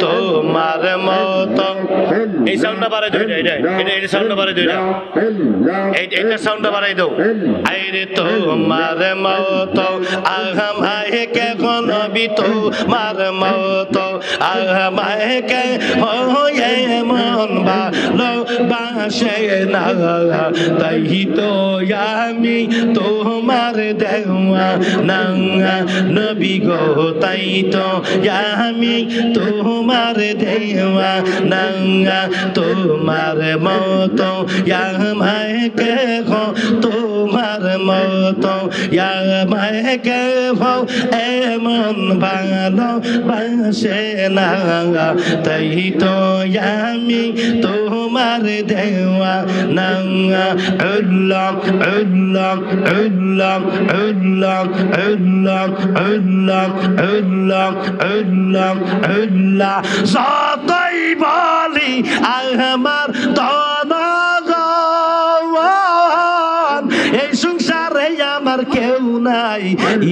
তোমার মতো। এই সাউন্ডটা বাড়াই দাও এটা এটা সাউন্ডটা বাড়াই দাও এটা এটা সাউন্ডটা বাড়াই দাও। তোমার আহমায় কে কে হয়ে মন ভালো বাসে না তাই তো আমি তোমার দেওয়া না নবী গো তাই তো আমি তোমার দেওয়া না তোমার মতো আমায় কে তোমার মতো আমায় কে এমন ভালো বাসে না তাই তো আমি তোমার দেওয়া না উল্লাম উল্লাম উল্লাম উল্লাম উল্লাম উল্লাম উল্লাম উল্লাম উল্লাহ যতই বলি আমার ধনগণ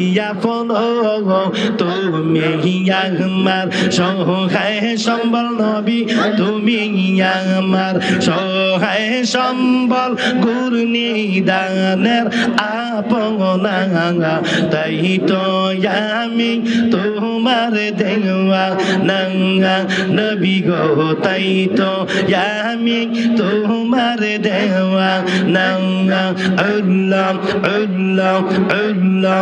ইয়া ফল তুমি আমার সহায় সম্বল নবী, তুমি সহায় সম্বল গুরু নিদানের আপনা তাই তো আমি তোমার দেওয়া নাঙ্গা নবী গো, তাই তো আমি আল্লাহ আল্লাহ আল্লাহ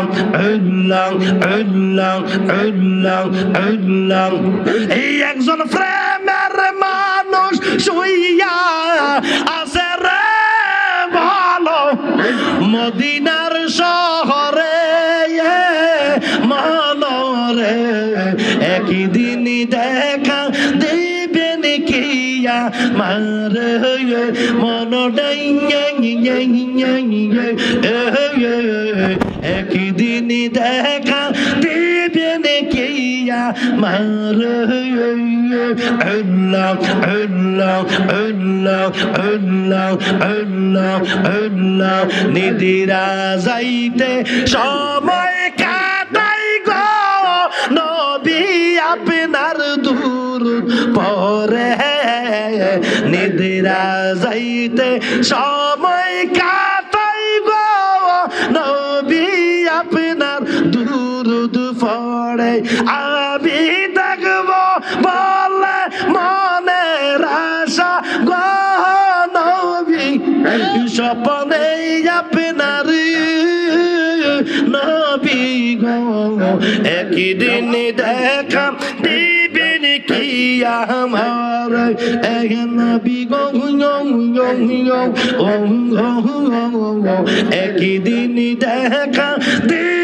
এই একজন প্রেমের মানুষ শুইয়া আছে রে ভালো। মদিনার শহরে মনরে একদিন দেখা দেবেন কিয়া মার মন একদিন দেখা দেবেন কিয়া মার নিদিরা যাইতে সময় কাটাই গো। নবী আপনার দূর পরে। নিদিরা যাইতে সময় কাটাই পড়ে, আমি দেখব বলে মনের আশা গো নবী। স্বপনে আপনার একদিন দেখা দিবেন কি আমার? এক নবী একদিন দেখা দিবেন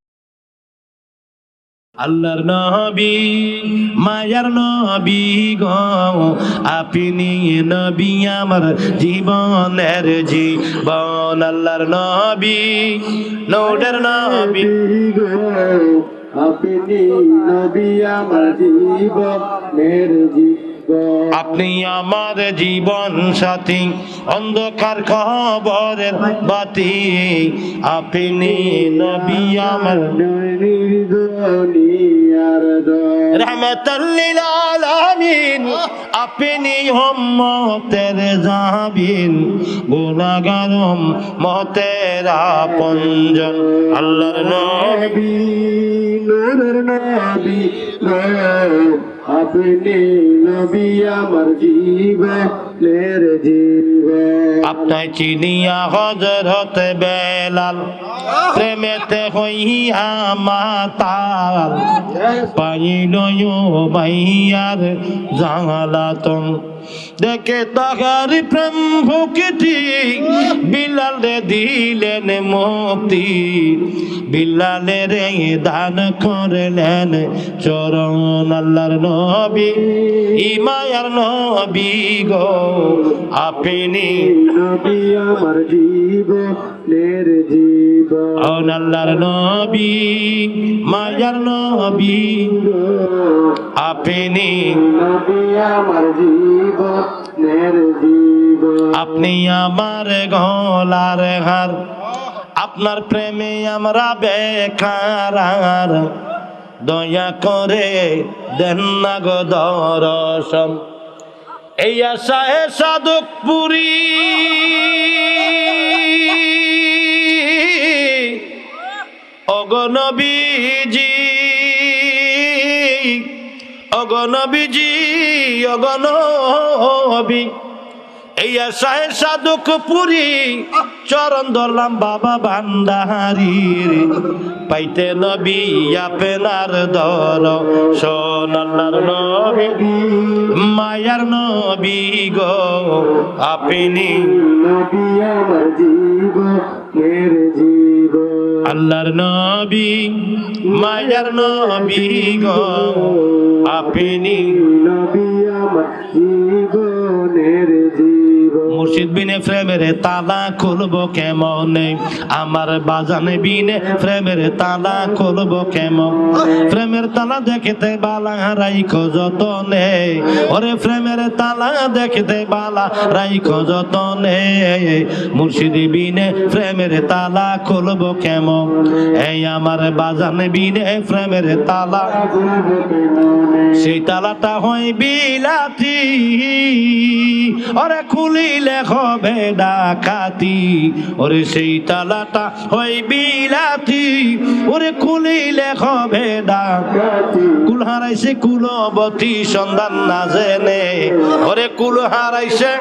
আল্লাহর নবী মায়ার নবী গো। আপনি নবী আমার জীবনের জীবন আল্লাহর নবী নৌডের নবী। আপনি নবী আমার জীবনের জীবন। আপনি আমার জীবন সাথী অন্ধকার খবরের বাতি। আপনি নবী আমার রহমতুল্লিলালামিন আপনি হম্মতের জাবিন গুণাগারম মতের আপনজন। আল্লাহর নবী। নবী আপনি নবী আমার জীবন নের জীবন আপনার চিনিয়া হজরত বেলাল, প্রেমেতে হইয়া মাতাল। পাইল ভাইয়ার জাঙালাতন দেখে তাহার প্রেম ভুকিটি, বিলালে দিলেন মুক্তি। বিলালে রে দান করলেন চরণ আল্লাহর নবী ইমায়ার নবী গো আপনি নবী আমার জীবনের জীবন আল্লাহর নবী মায়ার নবী আপনি নবী আমার জীবনের জীবন আপনি আমার গলার হার আপনার প্রেমে আমরা বেকার। দয়া করে দেন না গো দর্শন। এই আশায় সাধক পুরী। অগনবীজি অগনবীজি অগনবী এই আশায় সাধক পুরী। চরণ ধরলাম বাবা ভান্ডারির পাইতে নবী আপনার দর সোনার নবী মায়ার নবী গো আপনি নবী আমার আল্লাহর নবী মায়ার নবী গো আপনি নবী আমার জীবনের জীবন মুর্শিদ বিনে প্রেমের তালা খুলবো কেমন? আমার বাজানে বিনে প্রেমের তালা খুলবো কেমন? প্রেমের তালা দেখতে বালা, রাইখো যতনে। ওরে প্রেমের তালা দেখতে বালা, রাইখো যতনে। মুর্শিদ বিনে প্রেমের তালা খুলবো কেমন? এই আমার বাজানে বিনে প্রেমের তালা। সেই তালাটা হয় বিলাতি। ওরে খুলিলে হবে ডাকাতি ওরে সেই তালাটা হয় বিলাতি। ওরে খুলিলে হবে ডাক কুল হারাইছে কুলবতী সন্ধান না জেনে। ওরে কুল হারাইছে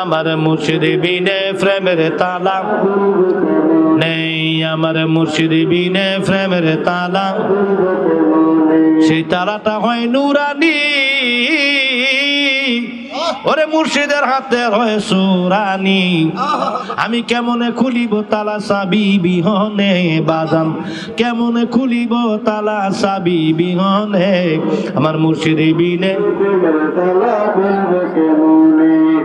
আমার মুর্শিদ বিনে প্রেমের তালা। নেই আমার মুর্শিদ বিনে প্রেমের তালা। সেই তালাটা হয় নুরানি। ওরে মুর্শিদের হাতে হয় সুরানি। আমি কেমনে খুলিব তালা সাবি বিহনে বাজান? কেমনে খুলিব তালা সাবি বিহনে আমার মুর্শিদে বিনে